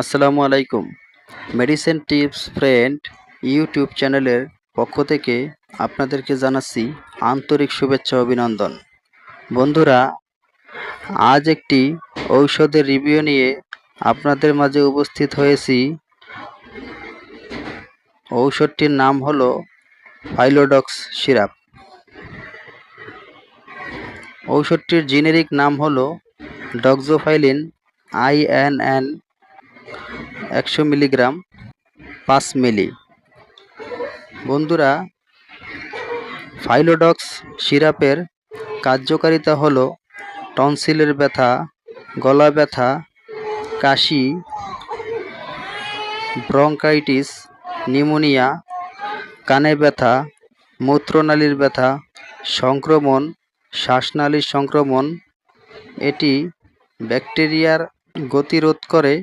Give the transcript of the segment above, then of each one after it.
আসসালামু আলাইকুম। Medicine tips friend YouTube চ্যানেলের পক্ষ থেকে আপনাদেরকে জানাচ্ছি আন্তরিক শুভেচ্ছা, অভিনন্দন। বন্ধুরা, আজ একটি ঔষধের রিভিউ নিয়ে আপনাদের মাঝে উপস্থিত হয়েছি। ঔষধটির নাম হলো ফাইলোডক্স সিরাপ। ঔষধটির জেনেরিক নাম হলো ডক্সোফাইলিন আইএনএন একশো মিলিগ্রাম, পাঁচ মিলি। বন্ধুরা, ফাইলোডক্স সিরাপের কার্যকারিতা হলো টনসিলের ব্যথা, গলা ব্যথা, কাশি, ব্রঙ্কাইটিস, নিউমোনিয়া, কানে ব্যথা, মূত্রনালীর ব্যথা, সংক্রমণ, শ্বাসনালীর সংক্রমণ। এটি ব্যাকটেরিয়ার গতিরোধ করে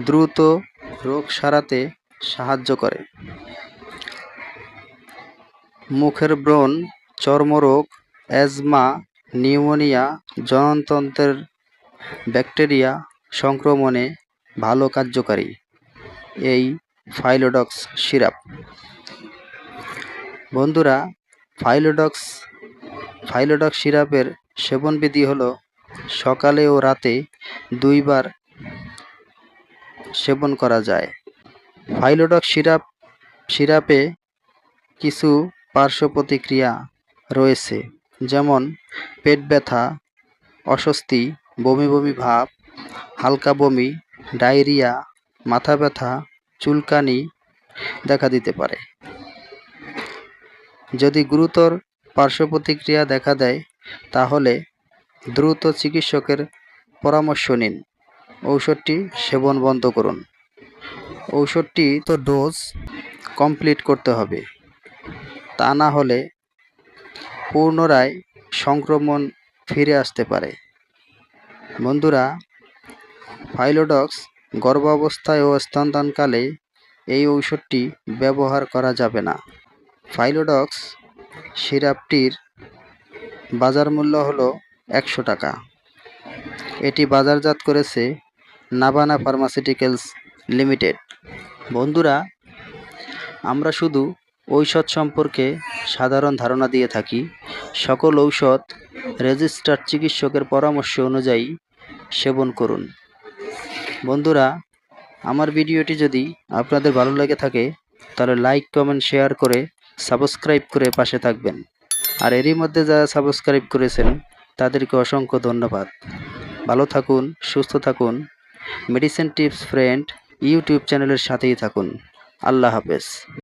দ্রুত রোগ সারাতে সাহায্য করে। মুখের ব্রণ, চর্মরোগ, অ্যাজমা, নিউমোনিয়া, জননতন্ত্রের ব্যাকটেরিয়া সংক্রমণে ভালো কার্যকারী। এই ফাইলোডক্স সিরাপ। বন্ধুরা, ফাইলোডক্স ফাইলোডক্স সিরাপের সেবনবিধি হলো সকালে ও রাতে দুইবার সেবন করা যায়। ফাইলোডক্স সিরাপ, সিরাপে কিছু পার্শ্ব প্রতিক্রিয়া রয়েছে, যেমন পেট ব্যথা, অস্বস্তি, বমি বমি ভাব, হালকা বমি, ডায়রিয়া, মাথা ব্যথা, চুলকানি দেখা দিতে পারে। যদি গুরুতর পার্শ্ব প্রতিক্রিয়া দেখা দেয়, তাহলে দ্রুত চিকিৎসকের পরামর্শ নিন। ঔষধটি সেবন বন্ধ করুন। ঔষধটি তো ডোজ কমপ্লিট করতে হবে। তা না হলে পুনরায় সংক্রমণ ফিরে আসতে পারে। বন্ধুরা, ফাইলোডক্স গর্ভাবস্থায় ও স্তনদানকালে এই ঔষধটি ব্যবহার করা যাবে না। ফাইলোডক্স সিরাপটির বাজার মূল্য হলো একশো টাকা। এটি বাজারজাত করেছে নাভানা ফার্মাসিউটিক্যালস লিমিটেড বন্ধুরা, আমরা শুধু ঔষধ সম্পর্কে সাধারণ ধারণা দিয়ে থাকি। সকল ঔষধ রেজিস্টার্ড চিকিৎসকের পরামর্শ অনুযায়ী সেবন করুন। বন্ধুরা, আমার ভিডিওটি যদি আপনাদের ভালো লেগে থাকে, তাহলে লাইক কমেন্ট শেয়ার করে সাবস্ক্রাইব করে পাশে থাকবেন। আর এরই মধ্যে যারা সাবস্ক্রাইব করেছেন, তাদেরকে অসংখ্য ধন্যবাদ। ভালো থাকুন, সুস্থ থাকুন। মেডিসিন টিপস ফ্রেন্ড ইউটিউব চ্যানেলের সাথেই থাকুন। আল্লাহ হাফেজ।